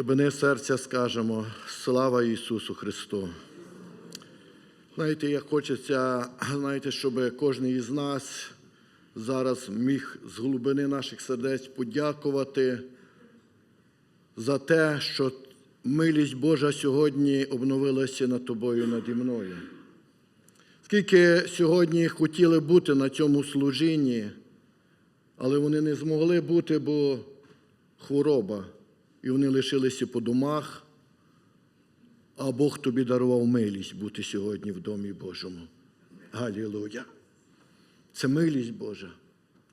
глибини серця скажемо слава Ісусу Христу. Знаєте, як хочеться, знаєте, щоб кожен із нас зараз міг з глибини наших сердець подякувати за те, що милість Божа сьогодні обновилася над тобою, наді мною. Скільки сьогодні хотіли бути на цьому служінні, але вони не змогли бути, бо хвороба, і вони лишилися по домах, а Бог тобі дарував милість бути сьогодні в домі Божому. Галілуя! Це милість Божа,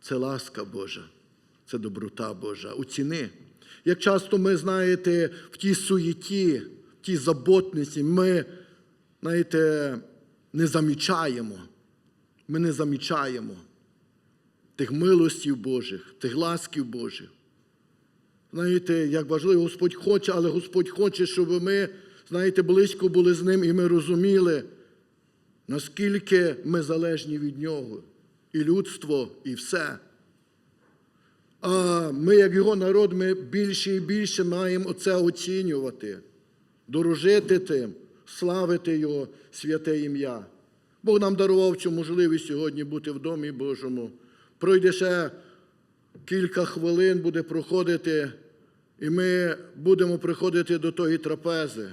це ласка Божа, це доброта Божа. Оціни. Як часто ми, знаєте, в тій суєті, в тій заботності, ми, знаєте, не замічаємо. Ми не замічаємо тих милостів Божих, тих ласків Божих. Знаєте, як важливо, Господь хоче, але Господь хоче, щоб ми, знаєте, близько були з Ним і ми розуміли, наскільки ми залежні від Нього. І людство, і все. А ми, як його народ, ми більше і більше маємо оце оцінювати, дорожити тим, славити Його святе ім'я. Бог нам дарував цю можливість сьогодні бути в домі Божому. Пройде ще кілька хвилин, буде проходити, і ми будемо приходити до тої трапези.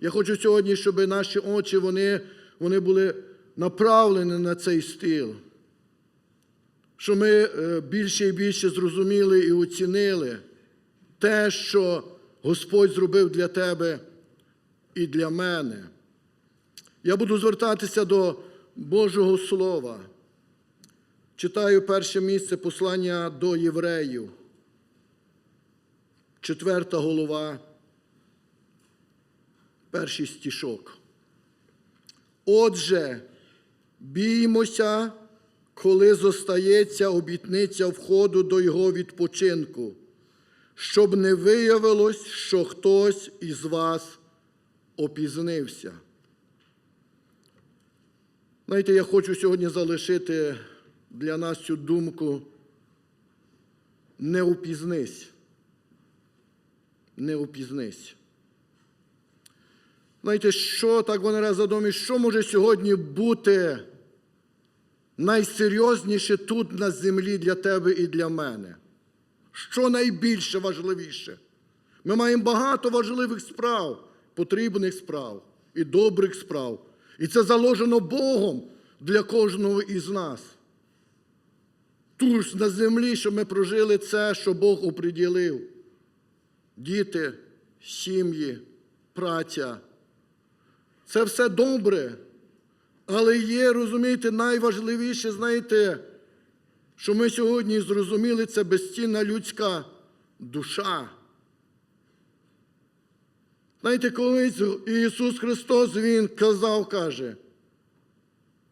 Я хочу сьогодні, щоб наші очі вони, вони були направлені на цей стіл що ми е, більше і більше зрозуміли і оцінили те, що Господь зробив для тебе і для мене. Я буду звертатися до Божого Слова. Читаю перше місце послання до євреїв, четверта голова, перший стішок. Отже, біймося коли зостається обітниця входу до його відпочинку, щоб не виявилось, що хтось із вас опізнився. Знаєте, я хочу сьогодні залишити для нас цю думку. Не опізнись. Не опізнись. Знаєте, що так вони раз задумають, що може сьогодні бути найсерйозніше тут на землі для тебе і для мене. Що найбільше важливіше? Ми маємо багато важливих справ, потрібних справ і добрих справ. І це заложено Богом для кожного із нас. Тут на землі, щоб ми прожили це, що Бог оприділив. Діти, сім'ї, праця. Це все добре. Але є, розумієте, найважливіше, знаєте, що ми сьогодні зрозуміли, це безцінна людська душа. Знаєте, колись Ісус Христос Він казав, каже,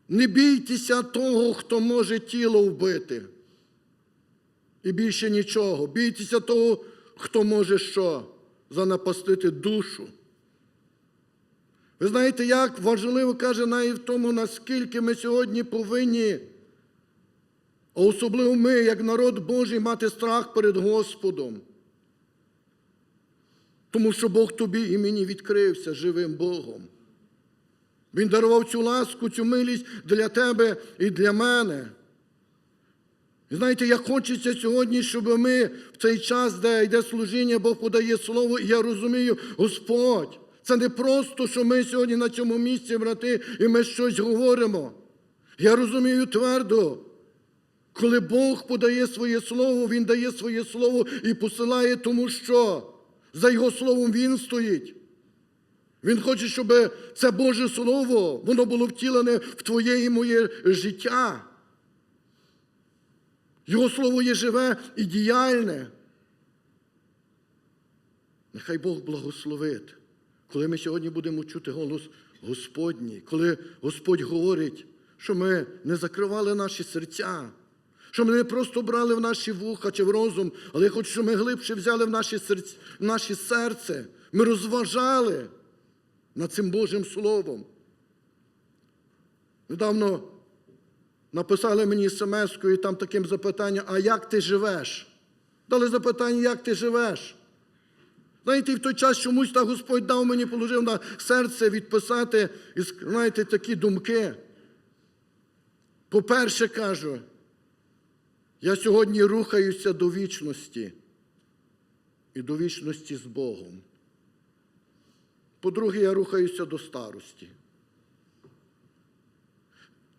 не бійтеся того, хто може тіло вбити. І більше нічого. Бійтеся того, хто може що? Занапастити душу. Ви знаєте, як важливо каже навіть в тому, наскільки ми сьогодні повинні, а особливо ми, як народ Божий, мати страх перед Господом. Тому що Бог тобі і мені відкрився живим Богом. Він дарував цю ласку, цю милість для тебе і для мене. Знаєте, як хочеться сьогодні, щоб ми в цей час, де йде служіння, Бог подає слово, і я розумію, Господь. Це не просто, що ми сьогодні на цьому місці, брати, і ми щось говоримо. Я розумію твердо, коли Бог подає своє слово, Він дає своє слово і посилає, тому що за Його словом Він стоїть. Він хоче, щоб це Боже Слово, воно було втілене в твоє і моє життя. Його слово є живе і діяльне. Нехай Бог благословить коли ми сьогодні будемо чути голос Господній, коли Господь говорить, що ми не закривали наші серця, що ми не просто брали в наші вуха чи в розум, але я хочу, щоб ми глибше взяли в наші серце, в наші серце. Ми розважали над цим Божим Словом. Недавно написали мені смс і там таким запитанням, а як ти живеш? Дали запитання, як ти живеш? Знаєте, в той час чомусь так Господь дав мені, положив на серце відписати, і, знаєте, такі думки. По-перше, кажу, я сьогодні рухаюся до вічності і до вічності з Богом. По-друге, я рухаюся до старості.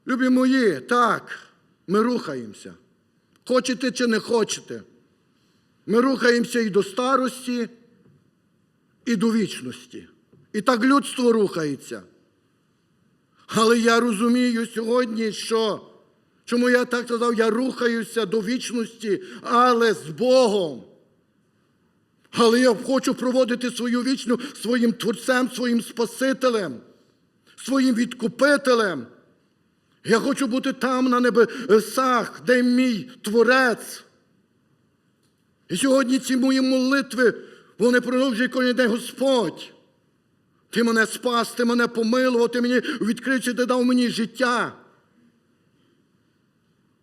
Любі мої, так, ми рухаємося. Хочете чи не хочете. Ми рухаємося і до старості, і до вічності. І так людство рухається. Але я розумію сьогодні, що чому я так сказав, я рухаюся до вічності, але з Богом. Але я хочу проводити свою вічну своїм Творцем, своїм Спасителем, своїм відкупителем. Я хочу бути там, на небесах, де мій Творець. І сьогодні ці мої молитви, вони продовжують кожен день Господь. Ти мене спас, ти мене помилував, ти мені відкрив, ти дав мені життя.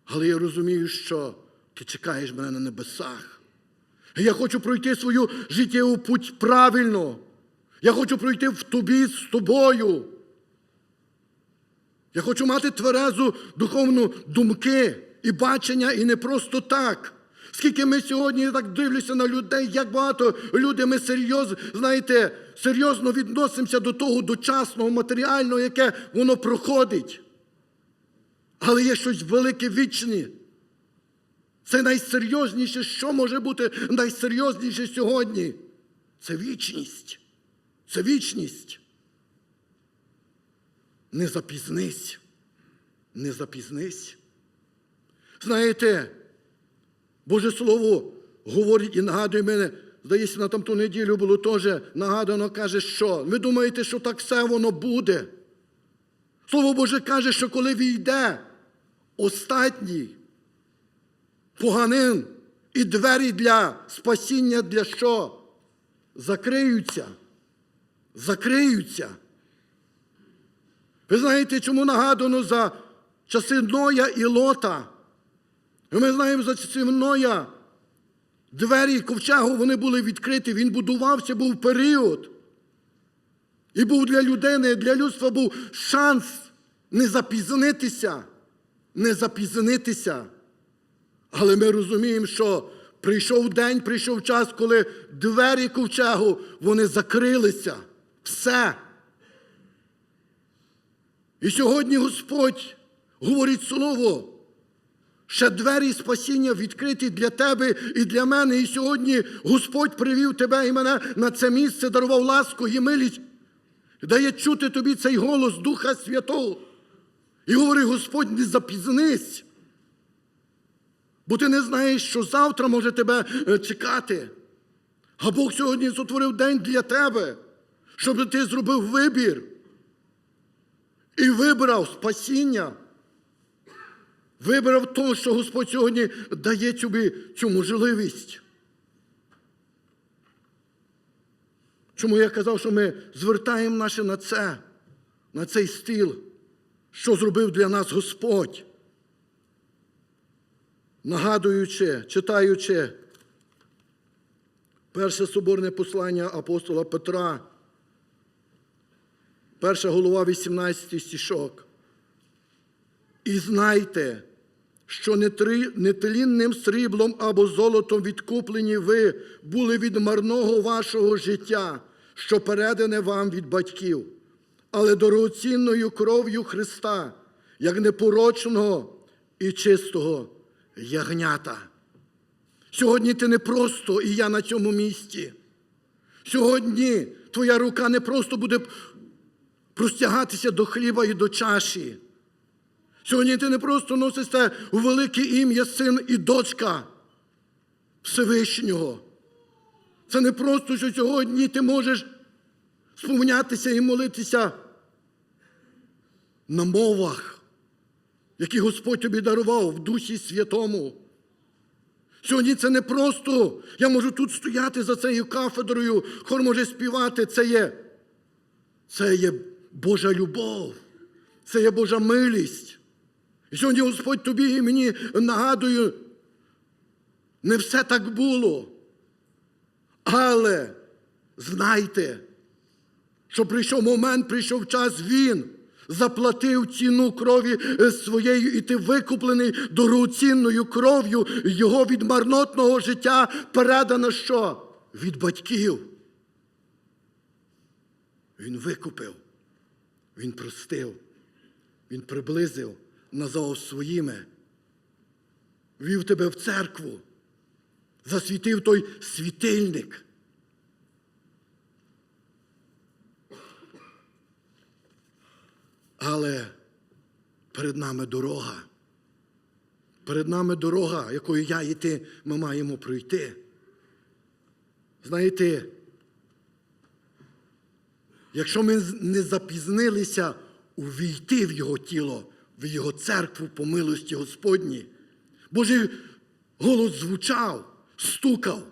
Але я розумію, що ти чекаєш мене на небесах. І я хочу пройти свою життєву путь правильно. Я хочу пройти в тобі з тобою. Я хочу мати тверезу духовну думки і бачення, і не просто так. Скільки ми сьогодні я так дивлюся на людей, як багато людей ми серйозно, знаєте, серйозно відносимося до того дочасного, матеріального, яке воно проходить. Але є щось велике вічне. Це найсерйозніше, що може бути найсерйозніше сьогодні. Це вічність. Це вічність. Не запізнись. Не запізнись. Знаєте, Боже Слово говорить і нагадує мене, здається, на тамту неділю було теж нагадано, каже, що ви думаєте, що так все воно буде. Слово Боже каже, що коли війде останній поганин і двері для спасіння для що? Закриються. Закриються. Ви знаєте, чому нагадано за часи Ноя і Лота? І Ми знаємо за часи Ноя. Двері ковчегу вони були відкриті, він будувався, був період. І був для людини, для людства був шанс не запізнитися, не запізнитися. Але ми розуміємо, що прийшов день, прийшов час, коли двері ковчегу вони закрилися. Все. І сьогодні Господь говорить слово. Ще двері спасіння відкриті для тебе і для мене. І сьогодні Господь привів тебе і мене на це місце, дарував ласку і милість, дає чути тобі цей голос Духа Святого. І говорить, Господь, не запізнись. Бо ти не знаєш, що завтра може тебе е, чекати. А Бог сьогодні сотворив день для тебе, щоб ти зробив вибір і вибрав спасіння. Вибрав то, що Господь сьогодні дає тобі цю можливість. Чому я казав, що ми звертаємо наше на це, на цей стіл, що зробив для нас Господь? Нагадуючи, читаючи перше соборне послання апостола Петра, перша голова, 18 стішок. І знайте, що нетлінним сріблом або золотом відкуплені ви були від марного вашого життя, що передане вам від батьків, але дорогоцінною кров'ю Христа, як непорочного і чистого ягнята. Сьогодні ти не просто і я на цьому місці. Сьогодні твоя рука не просто буде простягатися до хліба і до чаші. Сьогодні ти не просто носишся у велике ім'я син і дочка Всевишнього. Це не просто, що сьогодні ти можеш сповнятися і молитися на мовах, які Господь тобі дарував в Дусі Святому. Сьогодні це не просто. Я можу тут стояти за цією кафедрою, хор може співати. Це є, це є Божа любов, це є Божа милість. І сьогодні Господь тобі і мені нагадує, не все так було. Але знайте, що прийшов момент, прийшов час, Він заплатив ціну крові е, своєю, і ти викуплений дорогоцінною кров'ю його від марнотного життя передано що? Від батьків. Він викупив, він простив, він приблизив, назвав своїми, вів тебе в церкву, засвітив той світильник. Але перед нами дорога. Перед нами дорога, якою я і ти ми маємо пройти. Знаєте, якщо ми не запізнилися увійти в Його тіло, в Його церкву по милості Господній, Божий голос звучав, стукав.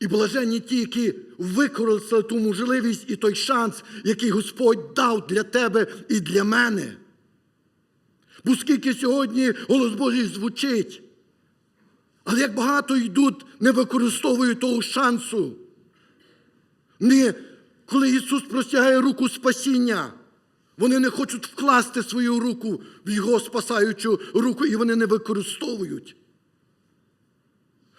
І блаженні ті, які використали ту можливість і той шанс, який Господь дав для тебе і для мене. Бо скільки сьогодні голос Божий звучить, але як багато йдуть, не використовують того шансу. Не, коли Ісус простягає руку спасіння, вони не хочуть вкласти свою руку в Його спасаючу руку, і вони не використовують.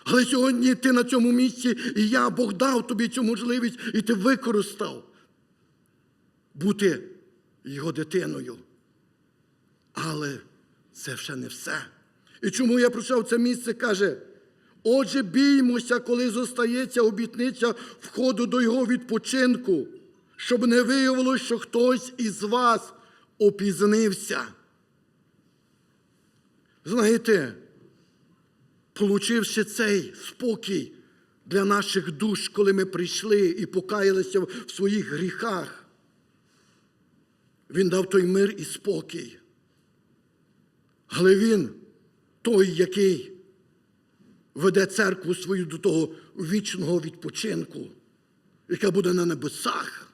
Але сьогодні ти на цьому місці, і я, Бог дав тобі цю можливість, і ти використав бути його дитиною. Але це ще не все. І чому я пройшов це місце, каже, отже, біймося, коли зостається обітниця входу до його відпочинку, щоб не виявилося, що хтось із вас опізнився. Знаєте, получивши цей спокій для наших душ, коли ми прийшли і покаялися в своїх гріхах, Він дав той мир і спокій. Але Він той, який веде церкву свою до того вічного відпочинку, яка буде на небесах.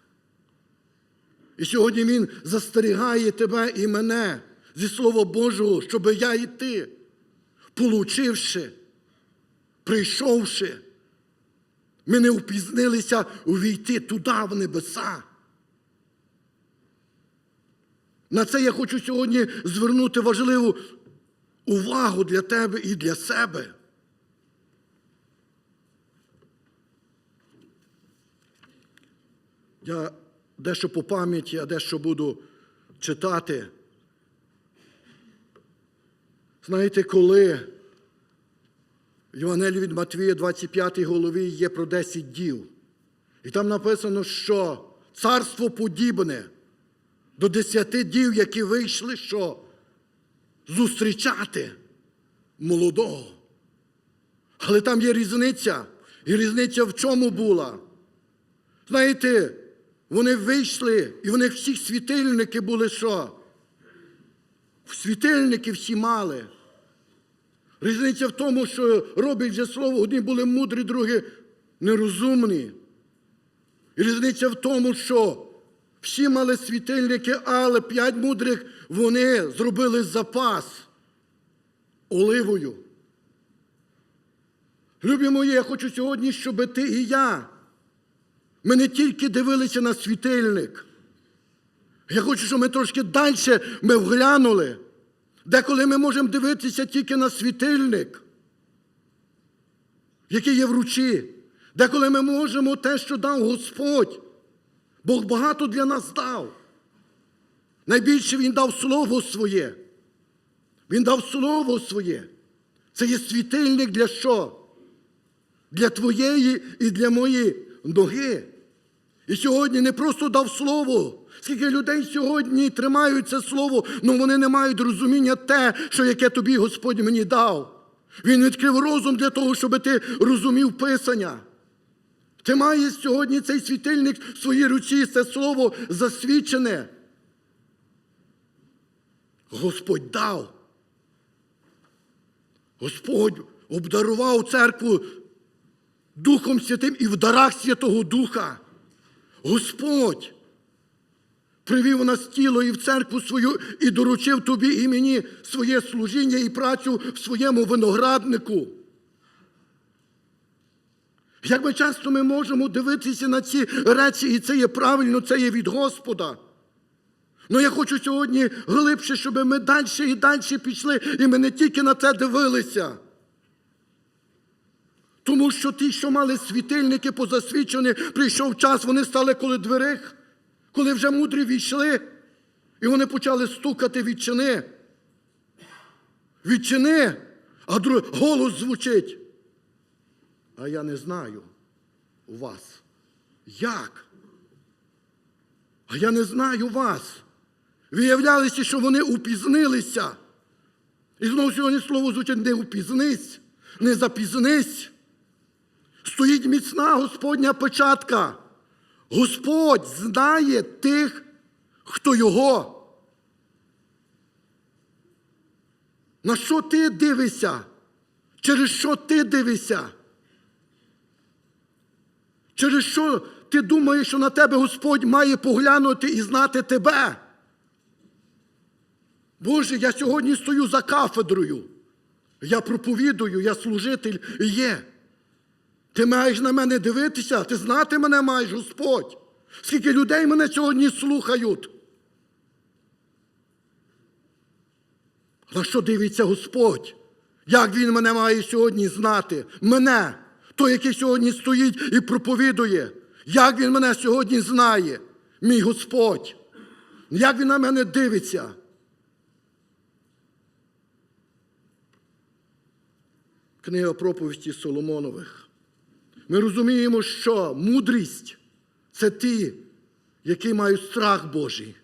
І сьогодні Він застерігає тебе і мене зі Слова Божого, щоб я і ти получивши, прийшовши, ми не впізнилися увійти туди, в небеса. На це я хочу сьогодні звернути важливу увагу для тебе і для себе. Я дещо по пам'яті, а дещо буду читати. Знаєте, коли в Євангелії від Матвія, 25 голові, є про 10 дів. І там написано, що царство подібне до 10 дів, які вийшли, що зустрічати молодого. Але там є різниця. І різниця в чому була? Знаєте, вони вийшли, і в них всі світильники були що? Світильники всі мали. Різниця в тому, що робить вже слово, одні були мудрі, другі нерозумні. І різниця в тому, що всі мали світильники, але п'ять мудрих вони зробили запас оливою. Любі мої, я хочу сьогодні, щоб ти і я. Ми не тільки дивилися на світильник. Я хочу, щоб ми трошки далі ми вглянули. Деколи ми можемо дивитися тільки на світильник, який є в ручі. Деколи ми можемо те, що дав Господь. Бог багато для нас дав. Найбільше Він дав Слово своє. Він дав Слово своє. Це є світильник для що? Для твоєї і для моєї ноги. І сьогодні не просто дав слово. Скільки людей сьогодні тримають це слово, але вони не мають розуміння те, що яке тобі Господь мені дав. Він відкрив розум для того, щоб ти розумів Писання. Ти маєш сьогодні цей світильник в своїй руці, це слово засвідчене. Господь дав. Господь обдарував церкву Духом Святим і в дарах Святого Духа. Господь привів у нас тіло і в церкву свою і доручив тобі і мені своє служіння і працю в своєму винограднику. Як ми часто ми можемо дивитися на ці речі, і це є правильно, це є від Господа. Ну я хочу сьогодні глибше, щоб ми далі і далі пішли, і ми не тільки на це дивилися. Тому що ті, що мали світильники позасвічені, прийшов час, вони стали коли дверих, коли вже мудрі війшли, і вони почали стукати відчини. Відчини, а друг... голос звучить. А я не знаю у вас. Як? А я не знаю вас. Виявлялося, що вони упізнилися. І знову сьогодні слово звучить не упізнись, не запізнись. Стоїть міцна Господня печатка. Господь знає тих, хто його. На що ти дивишся? Через що ти дивишся? Через що ти думаєш, що на тебе Господь має поглянути і знати тебе? Боже, я сьогодні стою за кафедрою. Я проповідую, я служитель є. Ти маєш на мене дивитися, ти знати мене маєш, Господь. Скільки людей мене сьогодні слухають. На що дивиться Господь? Як Він мене має сьогодні знати? Мене, той, який сьогодні стоїть і проповідує. Як він мене сьогодні знає, мій Господь? Як він на мене дивиться? Книга проповісті Соломонових. Ми розуміємо, що мудрість це ті, які мають страх Божий.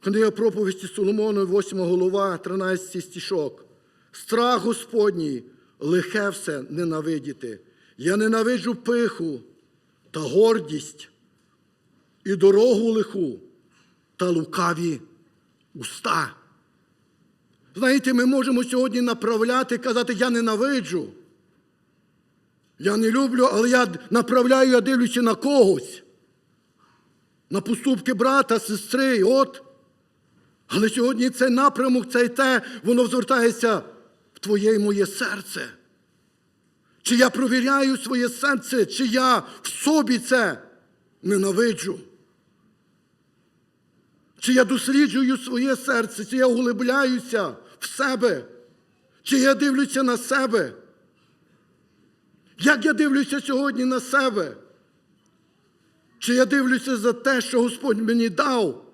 Книга проповісті Соломонові, 8 голова, 13 стішок. Страх Господній, лихе все ненавидіти. Я ненавиджу пиху та гордість, і дорогу лиху та лукаві уста. Знаєте, ми можемо сьогодні направляти, казати, я ненавиджу. Я не люблю, але я направляю, я дивлюся на когось. На поступки брата, сестри. От. Але сьогодні цей напрямок, це те, воно звертається в твоє і моє серце. Чи я провіряю своє серце, чи я в собі це ненавиджу? Чи я досліджую своє серце, чи я углибляюся в себе, чи я дивлюся на себе? Як я дивлюся сьогодні на себе? Чи я дивлюся за те, що Господь мені дав?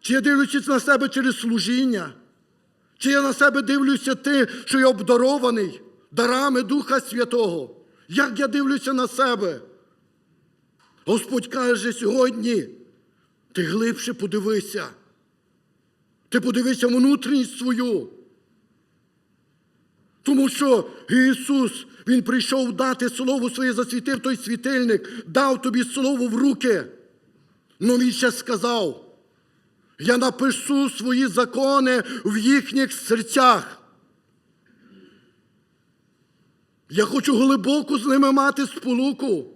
Чи я дивлюся на себе через служіння? Чи я на себе дивлюся те, що я обдарований дарами Духа Святого? Як я дивлюся на себе? Господь каже сьогодні, ти глибше подивися. Ти подивися внутрішність свою. Тому що Ісус, Він прийшов дати слово своє, засвітив той світильник, дав тобі слово в руки. Ну він ще сказав, я напишу свої закони в їхніх серцях. Я хочу глибоко з ними мати сполуку.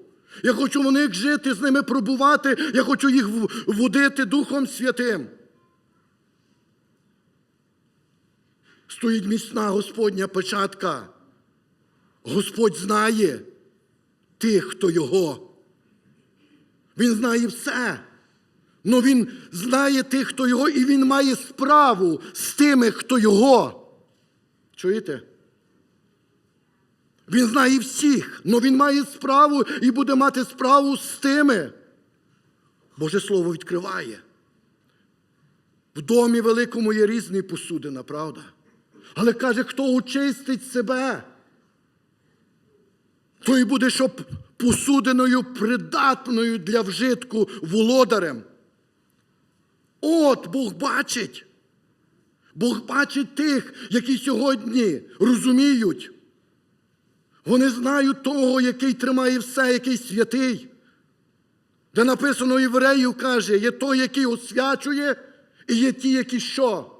Я хочу в них жити, з ними пробувати, я хочу їх водити Духом Святим. Стоїть міцна Господня печатка. Господь знає тих, хто його. Він знає все. Ну він знає тих, хто його, і він має справу з тими, хто його. Чуєте? Він знає всіх, але він має справу і буде мати справу з тими. Боже Слово відкриває. В домі великому є різні посудина, правда? Але каже, хто очистить себе, той буде, щоб посудиною придатною для вжитку володарем. От Бог бачить. Бог бачить тих, які сьогодні розуміють. Вони знають того, який тримає все, який святий. Де написано євреїв каже, є той, який освячує, і є ті, які що?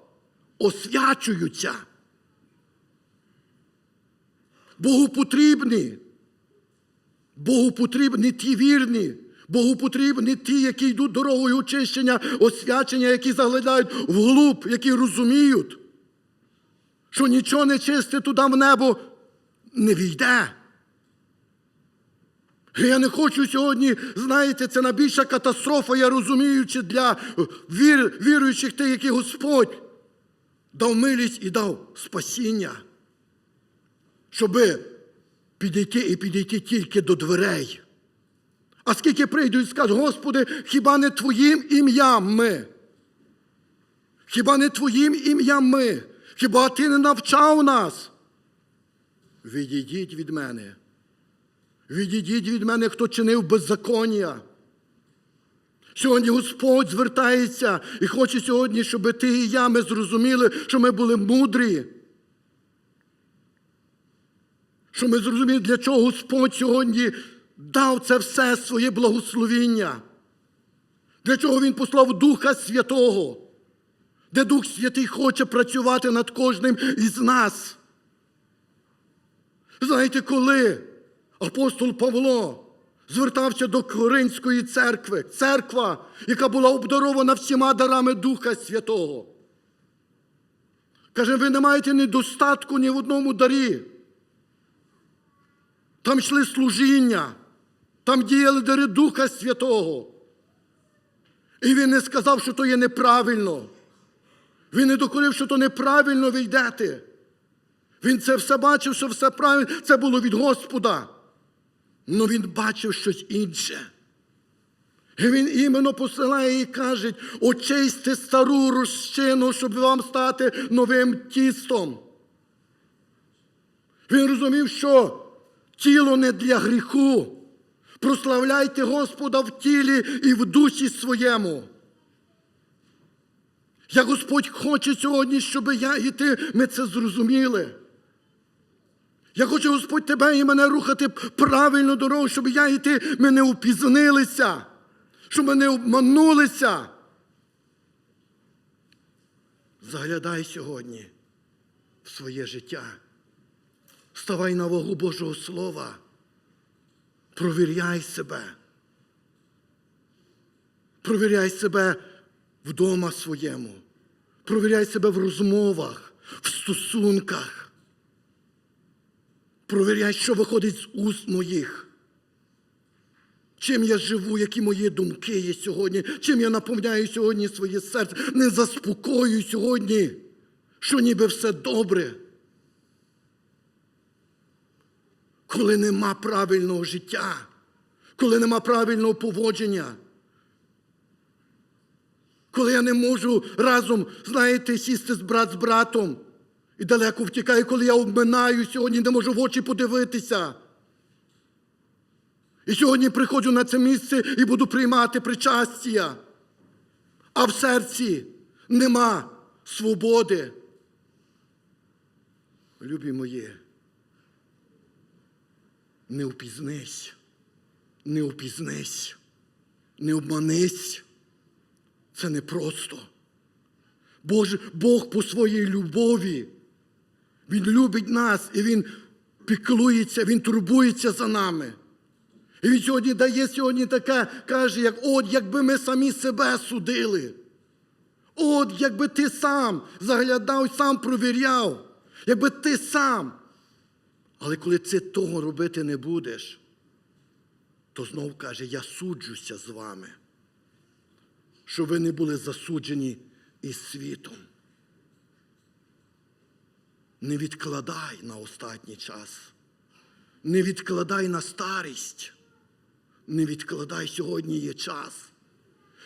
Освячуються. Богу потрібні. Богу потрібні ті вірні. Богу потрібні ті, які йдуть дорогою очищення, освячення, які заглядають вглуб, які розуміють, що нічого не чисте туди в небо не війде. Я не хочу сьогодні, знаєте, це найбільша катастрофа, я розуміючи, для вір, віруючих тих, які Господь дав милість і дав спасіння, щоби підійти і підійти тільки до дверей. А скільки прийдуть і скажуть, Господи, хіба не Твоїм ім'ям ми? Хіба не Твоїм ім'ям ми? Хіба Ти не навчав нас? Відійдіть від мене. Відійдіть від мене, хто чинив беззаконня. Сьогодні Господь звертається і хоче сьогодні, щоб ти і я ми зрозуміли, що ми були мудрі. Що ми зрозуміли, для чого Господь сьогодні дав це все своє благословіння. Для чого Він послав Духа Святого, де Дух Святий хоче працювати над кожним із нас. Знаєте, коли апостол Павло звертався до Коринської церкви, церква, яка була обдарована всіма дарами Духа Святого. Каже, ви не маєте недостатку ні в одному дарі. Там йшли служіння, там діяли дари Духа Святого. І він не сказав, що то є неправильно. Він не докорив, що то неправильно ви йдете. Він це все бачив, що все правильно, це було від Господа. Но він бачив щось інше. І він іменно посилає і каже, очисти стару розчину, щоб вам стати новим тістом. Він розумів, що тіло не для гріху. Прославляйте Господа в тілі і в душі своєму. Як Господь хоче сьогодні, щоб я і ти, ми це зрозуміли. Я хочу, Господь, тебе і мене рухати правильну дорогу, щоб я і ти ми не упізнилися, щоб ми не обманулися. Заглядай сьогодні в своє життя. Ставай на вагу Божого Слова. Провіряй себе. Провіряй себе вдома своєму. Провіряй себе в розмовах, в стосунках. Провіряй, що виходить з уст моїх. Чим я живу, які мої думки є сьогодні, чим я наповняю сьогодні своє серце, не заспокоюю сьогодні, що ніби все добре. Коли нема правильного життя, коли нема правильного поводження, коли я не можу разом, знаєте, сісти з брат з братом і далеко втікаю, коли я обминаю сьогодні, не можу в очі подивитися. І сьогодні приходжу на це місце і буду приймати причастя. А в серці нема свободи. Любі мої, не впізнись, не впізнись, не обманись. Це непросто. Боже, Бог по своїй любові. Він любить нас і Він піклується, Він турбується за нами. І він сьогодні дає сьогодні таке, каже, як от якби ми самі себе судили. От якби ти сам заглядав, сам провіряв, якби ти сам. Але коли ти того робити не будеш, то знов каже, я суджуся з вами, щоб ви не були засуджені із світом. Не відкладай на останній час. Не відкладай на старість. Не відкладай, сьогодні є час.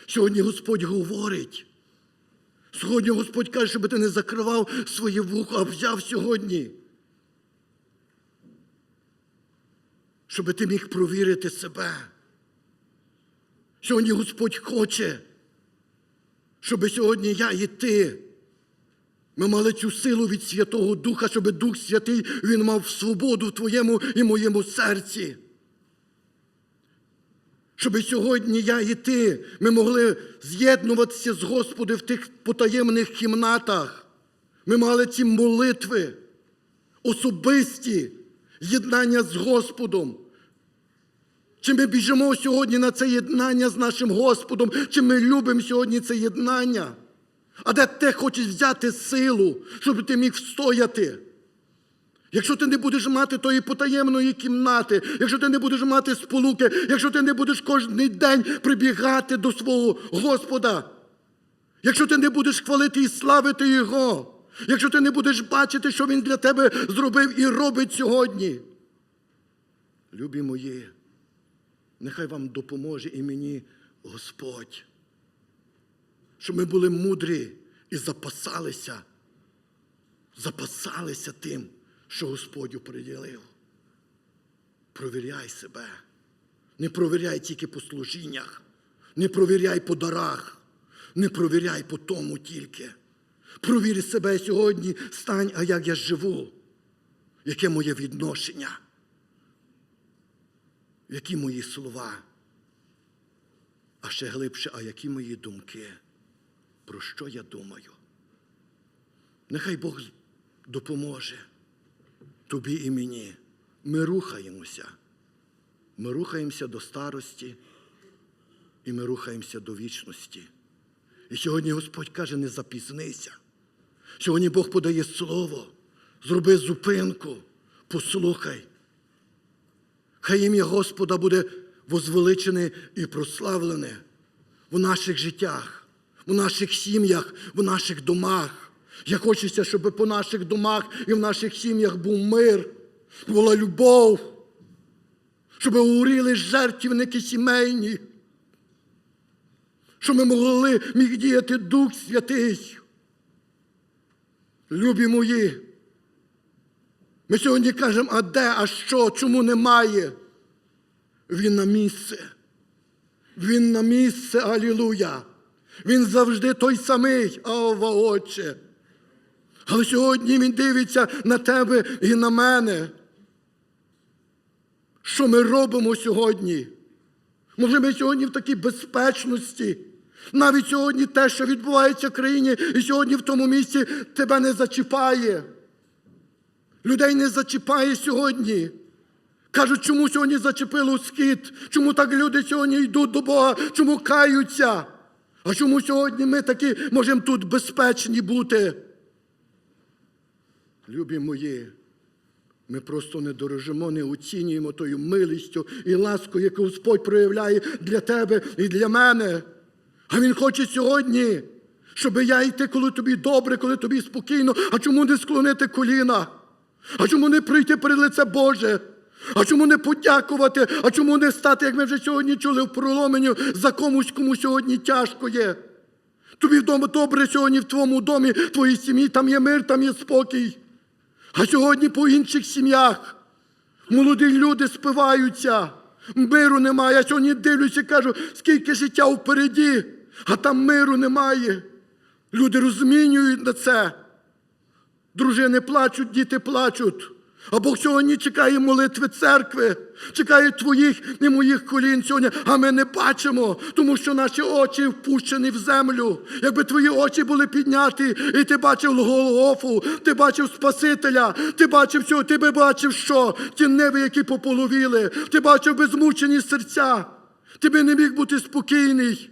Сьогодні Господь говорить. Сьогодні Господь каже, щоб ти не закривав своє вухо, а взяв сьогодні. Щоб ти міг провірити себе. Сьогодні Господь хоче, щоб сьогодні я і ти. Ми мали цю силу від Святого Духа, щоб Дух Святий Він мав свободу в твоєму і моєму серці. Щоб сьогодні я і ти ми могли з'єднуватися з Господом в тих потаємних кімнатах. Ми мали ці молитви, особисті єднання з Господом. Чи ми біжимо сьогодні на це єднання з нашим Господом, чи ми любимо сьогодні це єднання? А де ти хочеш взяти силу, щоб ти міг встояти? Якщо ти не будеш мати тої потаємної кімнати, якщо ти не будеш мати сполуки, якщо ти не будеш кожен день прибігати до свого Господа, якщо ти не будеш хвалити і славити Його, якщо ти не будеш бачити, що Він для тебе зробив і робить сьогодні. Любі мої, нехай вам допоможе і мені Господь, щоб ми були мудрі і запасалися, запасалися тим, що Господь приділив. Провіряй себе. Не провіряй тільки по служіннях, не провіряй по дарах, не провіряй по тому тільки. Провір себе сьогодні, стань, а як я живу, яке моє відношення, які мої слова, а ще глибше, а які мої думки, про що я думаю. Нехай Бог допоможе тобі і мені. Ми рухаємося. Ми рухаємося до старості і ми рухаємося до вічності. І сьогодні Господь каже, не запізнися. Сьогодні Бог подає слово, зроби зупинку, послухай. Хай ім'я Господа буде возвеличене і прославлене в наших життях, в наших сім'ях, в наших домах. Я хочеться, щоб по наших домах і в наших сім'ях був мир, була любов, щоб горіли жертвники сімейні, щоб ми могли міг діяти Дух Святий. Любі мої, ми сьогодні кажемо, а де, а що, чому немає? Він на місце. Він на місце, алілуя. Він завжди той самий, Ава Отче. Але сьогодні Він дивиться на тебе і на мене. Що ми робимо сьогодні? Може, ми сьогодні в такій безпечності. Навіть сьогодні те, що відбувається в країні, і сьогодні в тому місці тебе не зачіпає. Людей не зачіпає сьогодні. Кажуть, чому сьогодні зачепило схід? Чому так люди сьогодні йдуть до Бога? Чому каються? А чому сьогодні ми такі можемо тут безпечні бути? Любі мої, ми просто не дорожимо, не оцінюємо тою милістю і ласкою, яку Господь проявляє для тебе і для мене. А Він хоче сьогодні, щоб я йти, коли тобі добре, коли тобі спокійно. А чому не склонити коліна? А чому не прийти перед лице Боже? А чому не подякувати? А чому не стати, як ми вже сьогодні чули в проломенню, за комусь, кому сьогодні тяжко є? Тобі вдома добре сьогодні в твоєму домі, в твоїй сім'ї, там є мир, там є спокій. А сьогодні по інших сім'ях молоді люди спиваються, миру немає. Я сьогодні дивлюся і кажу, скільки життя впереді, а там миру немає. Люди розмінюють на це. Дружини плачуть, діти плачуть. А Бог сьогодні чекає молитви церкви, чекає твоїх і моїх колін сьогодні, а ми не бачимо, тому що наші очі впущені в землю. Якби твої очі були підняті, і ти бачив Голгофу, ти бачив Спасителя, ти бачив всього, ти би бачив, що ті неви, які пополовіли, ти бачив би змучені серця, ти би не міг бути спокійний.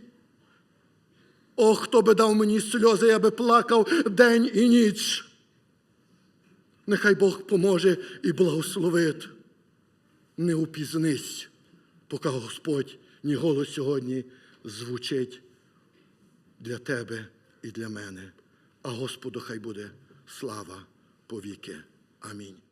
О, хто би дав мені сльози, я би плакав день і ніч. Нехай Бог поможе і благословить. Не упізнись, поки Господь ні голос сьогодні звучить для тебе і для мене. А Господу хай буде слава повіки. Амінь.